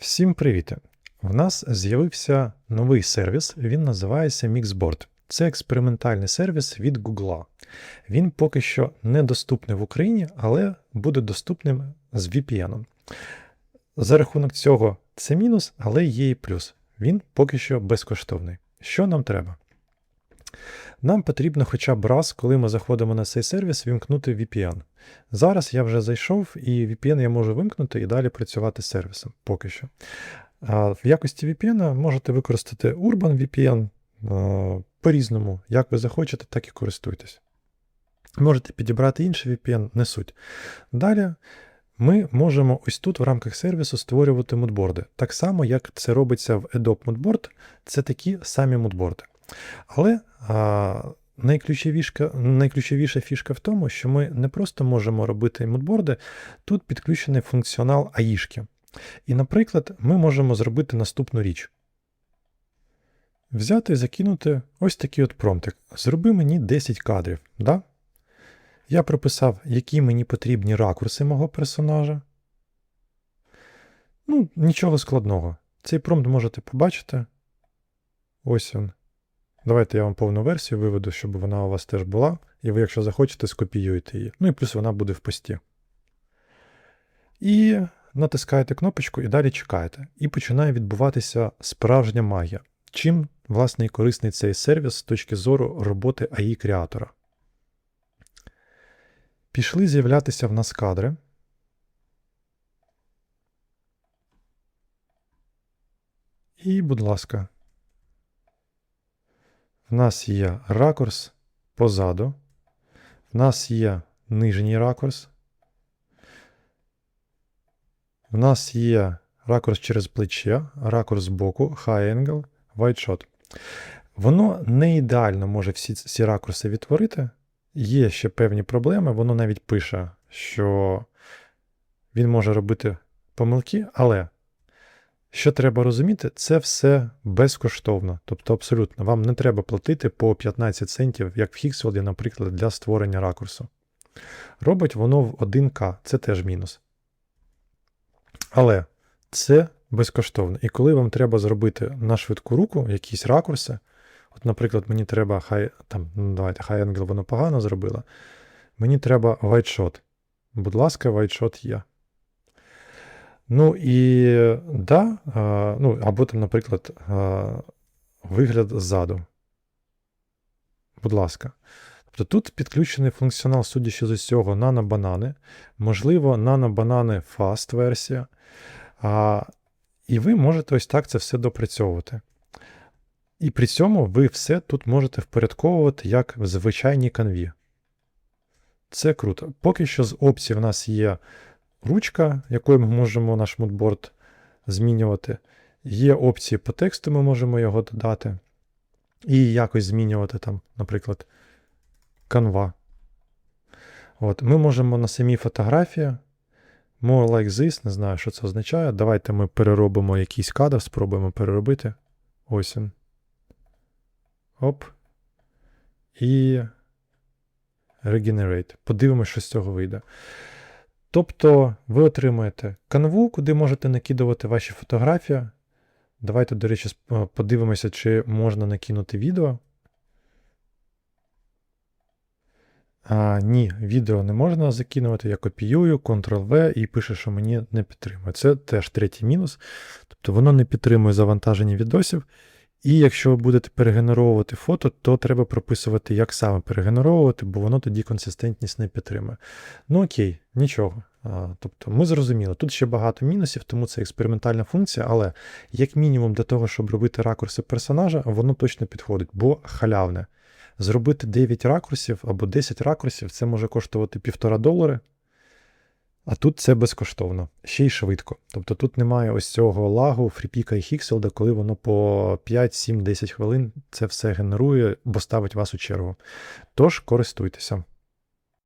Всім привіт! В нас з'явився новий сервіс, він називається Mixboard. Це експериментальний сервіс від Google. Він поки що недоступний в Україні, але буде доступним з VPN. За рахунок цього це мінус, але є і плюс. Він поки що безкоштовний. Що нам треба? Нам потрібно хоча б раз, коли ми заходимо на цей сервіс, вімкнути VPN. Зараз я вже зайшов, і VPN я можу вимкнути і далі працювати з сервісом поки що. В якості VPN можете використати Urban VPN по-різному. Як ви захочете, так і користуйтесь. Можете підібрати інший VPN, не суть. Далі ми можемо ось тут в рамках сервісу створювати мудборди. Так само, як це робиться в Adobe Moodboard, це такі самі мудборди. Але а, найключовіша, найключовіша фішка в тому, що ми не просто можемо робити мудборди, тут підключений функціонал АІшки. І, наприклад, ми можемо зробити наступну річ. Взяти і закинути ось такий от промптик. Зроби мені 10 кадрів. Да? Я прописав, які мені потрібні ракурси мого персонажа. Ну, нічого складного. Цей промпт можете побачити. Ось він. Давайте я вам повну версію виведу, щоб вона у вас теж була. І ви, якщо захочете, скопіюєте її. Ну і плюс вона буде в пості. І натискаєте кнопочку і далі чекаєте. І починає відбуватися справжня магія. Чим, власне, і корисний цей сервіс з точки зору роботи АІ креатора. Пішли з'являтися в нас кадри. І, будь ласка, в нас є ракурс позаду, в нас є нижній ракурс, в нас є ракурс через плече, ракурс збоку, high angle, wide shot. Воно не ідеально може всі ці ракурси відтворити. Є ще певні проблеми, воно навіть пише, що він може робити помилки, але що треба розуміти, це все безкоштовно. Тобто, абсолютно, вам не треба платити по 15 центів, як в Хіксфілді, наприклад, для створення ракурсу. Робить воно в 1К, це теж мінус. Але це безкоштовно. І коли вам треба зробити на швидку руку якісь ракурси, от, наприклад, мені треба хай, там, ну, давайте, high angle воно погано зробило, мені треба shot. Будь ласка, shot є. Ну і да, ну, або там, наприклад, вигляд ззаду. Будь ласка. Тобто тут підключений функціонал, судячи з усього, нано-банани, можливо, нано-банани Fast версія. А, І ви можете ось так це все допрацьовувати. І при цьому ви все тут можете впорядковувати як в звичайній канві. Це круто. Поки що з опцій в нас є ручка, якою ми можемо наш мудборд змінювати. Є опції по тексту, ми можемо його додати. І якось змінювати там, наприклад, канва. От, Ми можемо на самій фотографії. More like this, не знаю, що це означає. Давайте ми переробимо якийсь кадр, спробуємо переробити. Ось він. Оп. І Regenerate. Подивимося, що з цього вийде. Тобто ви отримаєте канву, куди можете накидувати ваші фотографії. Давайте, до речі, подивимося, чи можна накинути відео. А, Ні, відео не можна закинувати. Я копіюю, Ctrl-V і пише, що мені не підтримує. Це теж третій мінус. Тобто воно не підтримує завантаження відосів. І якщо ви будете перегенеровувати фото, то треба прописувати, як саме перегенеровувати, бо воно тоді консистентність не підтримує. Ну окей, нічого. Тобто ми зрозуміли, тут ще багато мінусів, тому це експериментальна функція, але як мінімум для того, щоб робити ракурси персонажа, воно точно підходить, бо халявне. Зробити 9 ракурсів або 10 ракурсів це може коштувати 1,5 долари. А тут це безкоштовно, ще й швидко. Тобто тут немає ось цього лагу, фріпіка і хікселда, коли воно по 5, 7, 10 хвилин це все генерує, бо ставить вас у чергу. Тож користуйтеся.